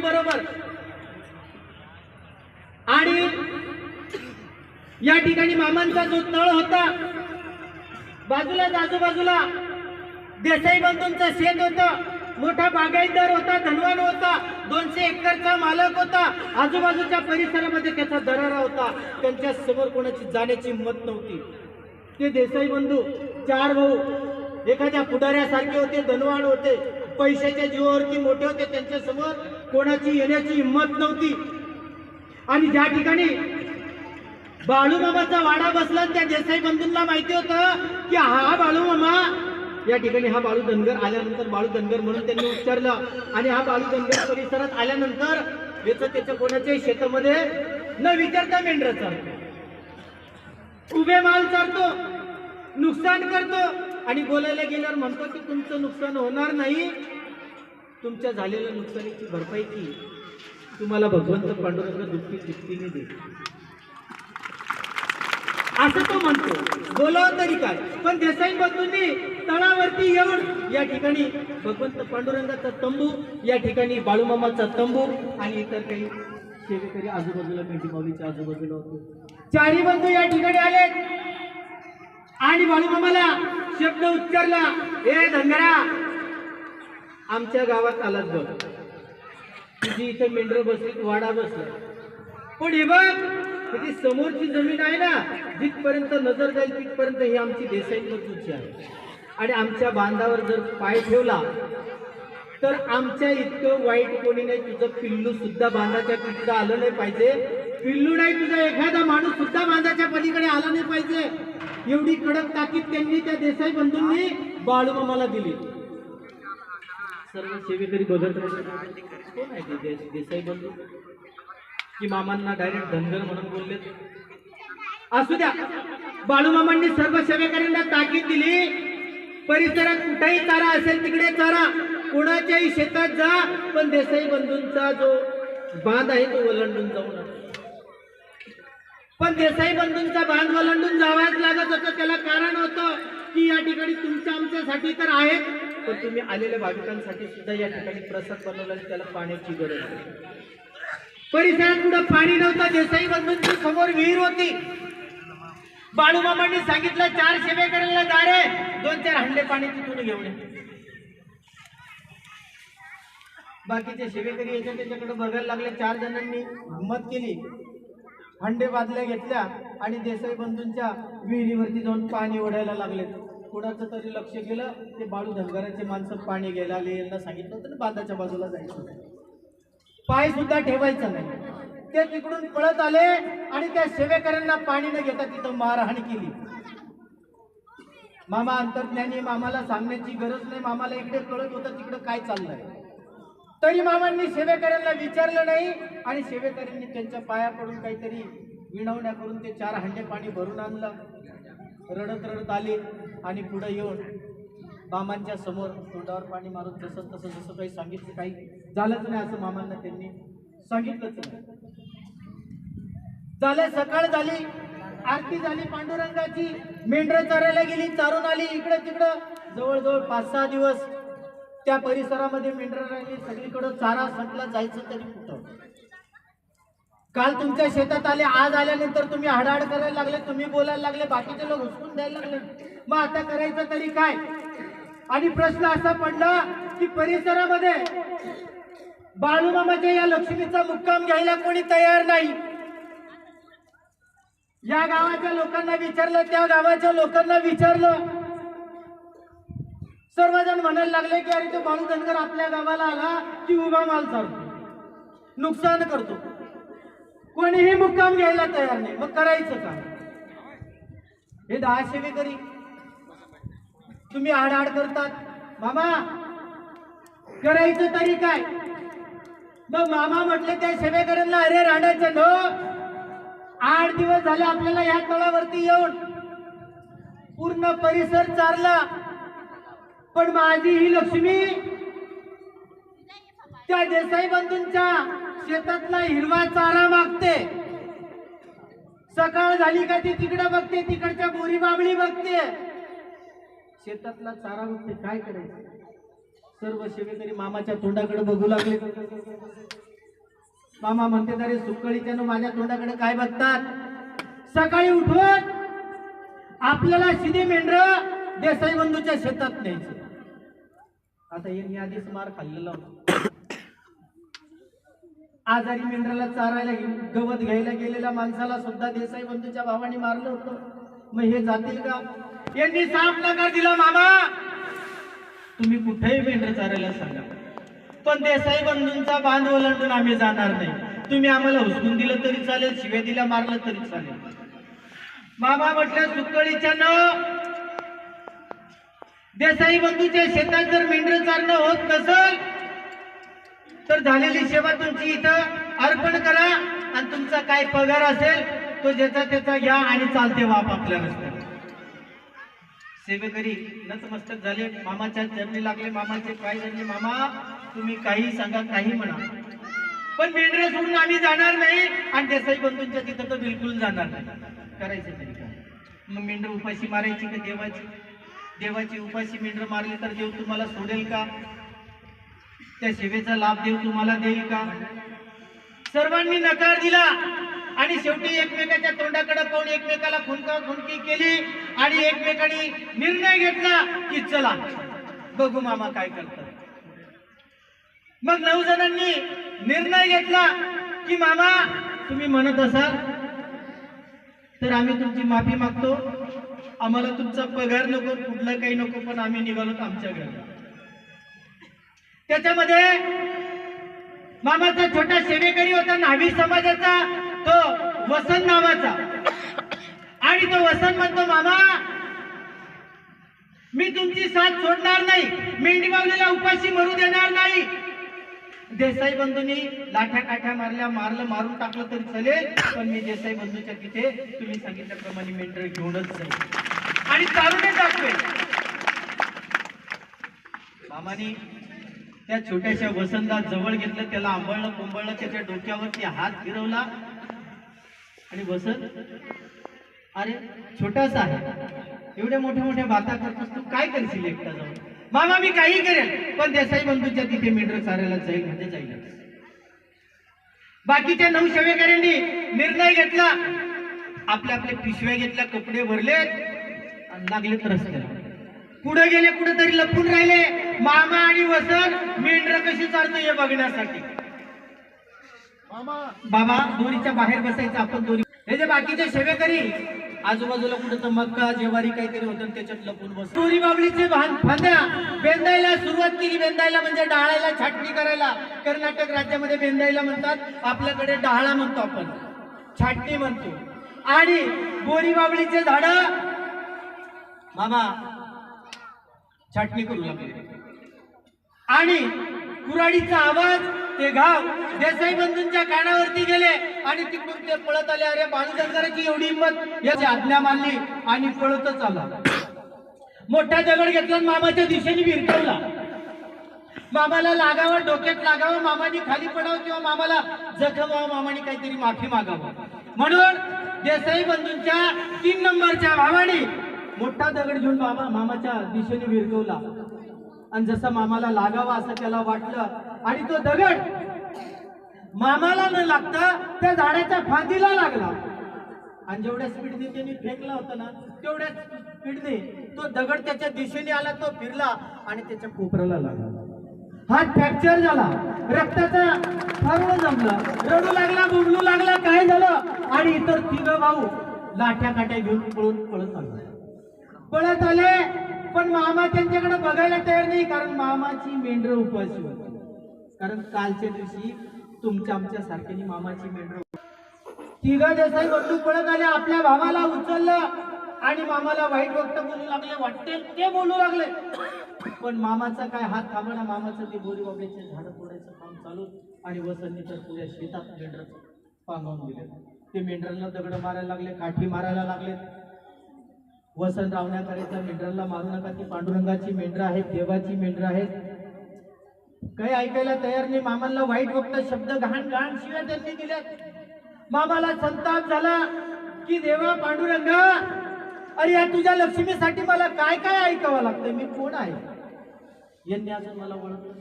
बरोबर. आणि या ठिकाणी मामांचा जो तळ होता बाजूलाच आजूबाजूला देसाई बंधूंचं शेत होतं मोठा बागायतदार होता धनवान होता दोनशे एकरचा मालक होता. आजूबाजूच्या परिसरामध्ये त्याचा दरारा होता. त्यांच्यासमोर कोणाची जाण्याची मत नव्हती. ते देसाई बंधू चार भाऊ एखाद्या पुढाऱ्यासारखे होते धनवान होते पैशाच्या जीवावरती मोठे होते त्यांच्यासमोर कोणाची येण्याची हिंमत नव्हती. आणि ज्या ठिकाणी बाळूमामाचा वाडा बसला त्या देसाई बंधूंना माहिती होतं की हा बाळूमामा या ठिकाणी हा बाळू धनगर आल्यानंतर बाळू धनगर म्हणून त्यांनी उच्चारलं. आणि हा बाळू धनगर परिसरात आल्यानंतर याचं त्याच्या कोणाच्याही शेतामध्ये न विचारता मेंढर चालतो उभे माल चालतो नुकसान करतो. आणि बोलायला गेल्यावर म्हणतो की तुमचं नुकसान होणार नाही. तुमच्या झालेल्या नुकसानीची भरपाई की तुम्हाला भगवंत पांडुरंग दुःखी तिप्तीने दे असं तो म्हणतो. बोलावं तरी काय? पण देसाई बंधूंनी तळावरती येऊन या ठिकाणी भगवंत पांडुरंगाचा तंबू या ठिकाणी बाळूमामाचा तंबू आणि इतर काही सेवेकरी आजूबाजूला पेंटी माऊलीच्या आजूबाजूला होते. चारी बंधू या ठिकाणी आले आणि बाळूमामाला शब्द उच्चारला हे धनगरा आमच्या गावात आलात बघ. तुझी इथं मेंढर बसली वाडा बसला. पण हे बघ त्याची समोरची जमीन आहे ना जिथपर्यंत नजर जाईल तिथपर्यंत ही आमची देसाई मजूची आहे. आणि आमच्या बांधावर जर पाय ठेवला तर आमच्या इतकं वाईट कोणी नाही तुझं पिल्लू सुद्धा बांधाच्या पलीकडे आलं नाही पाहिजे. पिल्लू नाही तुझा एखादा माणूस सुद्धा बांधाच्या पलीकडे आला नाही पाहिजे. एवढी कडक ताकीद त्यांनी त्या देसाई बंधूंनी बाळूमामाला दिली. सर्व सेवेकरी बघत कोण आहे ते देसाई बंधू? की मामांना डायरेक्ट धनगर म्हणून बोलले असू द्या. बाळूमामांनी सर्व सेवेकऱ्यांना ताकीद दिली. परिसरात कुठेही चारा असेल तिकडे चारा. कोणाच्याही शेतात जा पण देसाई बंधूंचा जो बांध आहे तो ओलांडून जाऊ नका पण देसाई बंधूंचा बांध ओलांडून जावाच लागत होतं. त्याला कारण होतं की या ठिकाणी तुमच्या आमच्यासाठी तर आहेत. पण तुम्ही आलेल्या भाविकांसाठी सुद्धा या ठिकाणी प्रसाद बनवला त्याला पाण्याची गरज आहे. परिसरात कुठं पाणी नव्हतं देसाई बंधूंची समोर विहीर होती. बाळूमामांनी सांगितलं चार सेवेकऱ्यांना दारे रे. दोन चार हंडे पाणी तिथून घेऊन बाकीचे सेवेकरी याच्या त्याच्याकडे बघायला लागले. चार जणांनी हिंमत केली. हंडे बादल्या घेतल्या आणि देसाई बंधूंच्या विहिरीवरती जाऊन पाणी ओढायला लागले कुणाचं तरी लक्ष गेलं ते बाळू धनगराचे माणसं पाणी घ्यायला आले यांना सांगितलं होतं बांधाच्या बाजूला जायचं पाय सुद्धा ठेवायचं नाही. ते तिकडून पळत आले आणि त्या सेवेकऱ्यांना पाणी न घेता तिथं मारहाण केली. मामा अंतर्ज्ञानी मामाला सांगण्याची गरज नाही. मामाला इकडे कळत होतं तिकडं काय चाललंय. तरी मामांनी सेवेकऱ्यांना विचारलं नाही आणि सेवेकऱ्यांनी त्यांच्या पाया पडून काहीतरी विणवण्या करून ते चार हंडे पाणी भरून आणलं. रडत रडत आली आणि पुढे येऊन मामांच्या समोर तोंडावर पाणी मारून जसं तसं जसं काही सांगितलं काही झालंच नाही असं मामांना त्यांनी सांगितलंच नाही. झालं सकाळ झाली आरती झाली पांडुरंगाची मेंढरं चरायला गेली चारून आली इकडं तिकडं. जवळजवळ पाच सहा दिवस त्या परिसरामध्ये मेंढरं राहिली सगळीकडं चारा संपला जायचं तरी कुठं? काल तुमच्या शेतात आले आज आल्यानंतर तुम्ही हाडाहाड करायला लागले तुम्ही बोलायला लागले बाकीचे लोक हुसकून द्यायला लागले. मग आता करायचं तरी काय? आणि प्रश्न असा पडला की परिसरामध्ये बाळूमामाच्या या लक्ष्मीचा मुक्काम घ्यायला कोणी तयार नाही. या गावाच्या लोकांना विचारलं त्या गावाच्या लोकांना विचारलं. सर्वजण म्हणायला लागले की अरे तो बाळू धनगर आपल्या गावाला आला की उभा माल चालतो नुकसान करतो. कोणीही मुक्काम घ्यायला तयार नाही. मग करायचं का? हे दहा सेवेकरी तुम्ही आडाआड करतात. मामा करायचं तरी काय? मग मामा म्हटले त्या सेवेकऱ्यांना अरे राहण्याचं नो. आठ दिवस झाले आपल्याला ह्या तळावरती येऊन. पूर्ण परिसर चारला. पण माझी ही लक्ष्मी त्या देसाई बंधूंच्या शेतातला हिरवा चारा मागते. सकाळ झाली का ती तिकडं बघते तिकडच्या बोरी बाबळी बघते. शेतातला चारा बघते काय करायचं? सर्व शेवेकरी मामाच्या तोंडाकडे बघू लागले. मामा म्हणते तरी सुकळीच्यानं माझ्या तोंडाकडे काय बघतात? सकाळी उठून आपल्याला शिदी मेंढर देसाई बंधूच्या शेतात न्यायचे. आता यांनी आधीच मार खाल्लेला होता. आजारी मेंढराला चारायला गवत घ्यायला गेलेल्या माणसाला सुद्धा देसाई बंधूच्या भावाने मारलं होतं. मग हे जातील का? यांनी साफ नकार दिला मामा! तुम्ही कुठेही मेंढर चारायला सांगा पण देसाई बंधूंचा बांध ओलांडून आम्ही जाणार नाही. तुम्ही आम्हाला हुसकून दिलं तरी चालेल शिव्या मारलं तरी चालेल. मामा म्हटलं सुकळीच्या न देसाई बंधूच्या शेतात जर मेंढर चारणं होत नसल तर झालेली सेवा तुमची इथं अर्पण करा. आणि तुमचा काय पगार असेल तो ज्याचा त्याचा घ्या आणि चालते वाप आपल्या रस्त्यावर. सेवेकरी नतमस्तक झाले. मामाच्या चरणी लागले. मामाचे पाय धरले. मामा तुम्ही काही सांगा काही म्हणा. पण मेंढरे सोडून आम्ही जाणार नाही आणि देसाई बंधूंच्या तिथं तर बिलकुल जाणार नाही. करायचं तरी काय? मग मेंढर उपाशी मारायची का देवाची? देवाची उपाशी मेंढर मारली तर देव तुम्हाला सोडेल का? त्या सेवेचा लाभ देव तुम्हाला देईल का? सर्वांनी नकार दिला आणि शेवटी एकमेकाच्या तोंडाकडे पाहून एकमेकाला खुनका खुनकी केली आणि एकमेकांनी निर्णय घेतला की चला बघू मामा काय करतात. मग नऊ जणांनी निर्णय घेतला की मामा तुम्ही म्हणत असाल तर आम्ही तुमची माफी मागतो. आम्हाला तुमचा पगार नको कुठलं काही नको पण आम्ही निघालो आमच्या घरी. त्याच्यामध्ये मामाचा छोटा सेवेकरी होता नावी समाजाचा तो वसंत नावाचा. आणि तो वसंत म्हणतो मामा मी तुमची साथ सोडणार नाही मेंढी बावलीला उपाशी मरू देणार नाही. देसाई बंधूंनी लाठ्या काठ्या मारल्या मारलं मारून टाकलं तरी चालेल पण मी देसाई बंधूच्या तिथे तुम्ही सांगितल्याप्रमाणे मेंढर घेऊनच जाईल. आणि चालूनच दाखवेल. मामानी त्या छोट्याशा वसंतला जवळ घेतलं त्याला आंबळलं कोंबळलं त्याच्या डोक्यावरती हात फिरवला. आणि वसंत अरे छोटासा आहे. एवढ्या मोठ्या मोठ्या बाता करतोस तू काय करशील एकटा जाऊन? मामा मी काही करेल पण देसाई बंधूच्या तिथे मेंढर चारायला जाईल म्हणजे जाईल बाकीच्या नऊ सेवेकऱ्यांनी निर्णय घेतला. आपल्या आपल्या पिशव्या घेतल्या कपडे भरलेत आणि तर रस्त्याला. पुढे गेले कुठेतरी लपून राहिले. मामा आणि वसंत मेंढर कशी चालतो हे बघण्यासाठी. बाबा दोरीच्या बाहेर बसायचं आपण दोरी हे जे बाकीचे सेवेकरी आजूबाजूला कुठं तर मक्का जेवारी काहीतरी होतं त्याच्यात लपून बस दोरी बाबळीचे भान फांद्या बेंदायला सुरुवात केली. बेंदायला म्हणजे डाळायला छाटणी करायला. कर्नाटक राज्यामध्ये बेंदायला म्हणतात. आपल्याकडे डाळा म्हणतो आपण. छाटणी म्हणतो. आणि बोरी बाबळीचे झाड मामा छाटणी करू लागले आणि कुराडीचा आवाज ते घाव देसाई बंधूंच्या कानावरती गेले आणि तिकडून ते पळत आले. अरे बाळू दंगराची एवढी हिंमत याची आज्ञा मानली आणि पळतच आला. मोठा दगड घेतला मामाच्या दिशेने विरकवला मामाला लागावं डोक्यात लागावं मामानी खाली पडावं किंवा मामाला जखम व्हावं मामाने काहीतरी माफी मागावं. म्हणून देसाई बंधूंच्या तीन नंबरच्या भावाने मोठा दगड घेऊन मामा मामाच्या दिशेने विरकवला आणि जसं मामाला लागावा असं त्याला वाटलं आणि तो दगड मामाला न लागता त्या झाडाच्या फांदीला लागला. आणि जेवढ्या स्पीडने त्यांनी फेकला होता ना तेवढ्या स्पीडने तो दगड त्याच्या दिशेने आला तो फिरला आणि त्याच्या कोपऱ्याला लागला. हात फ्रॅक्चर झाला. रक्ताचा सर्व जमलं. रडू लागला बुबलू लागला काय झालं? आणि इतर तिघ भाऊ लाठ्या काट्या घेऊन पळून पळत आले. पळत आले पण मामा त्यांच्याकडे बघायला तयार नाही कारण मामाची मेंढर उपवासी होती. कारण कालच्या दिवशी तुमच्या आमच्या सारख्यानी मामाची मेंढर तिघा देसाई बंधू पळत आले आपल्या भावाला उचललं आणि मामाला वाईट वक्त बोलू लागले वाटते ते बोलू लागले. पण मामाचा काय हात थांबणा मामाचं ते बोरी बाबड्याचे झाडं तोडायचं काम चालू आणि वसंतनी तर तुझ्या शेतात मेंढर पांगवून दिले. ते मेंढरांना दगड मारायला लागले काठी मारायला लागले. वसंत रावण्या करायचा मेंढरांना मारू नका ती पांडुरंगाची मेंढरं आहेत देवाची मेंढरं आहेत. काही ऐकायला तयार नाही. मामाला वाईट वक्त शब्द घाण घाण शिव्या त्यांनी दिल्यात मामाला संताप झाला की देवा पांडुरंगा अरे या तुझ्या लक्ष्मीसाठी मला काय काय ऐकावं लागतं मी कोण आहे? यांनी अजून मला ओळखलं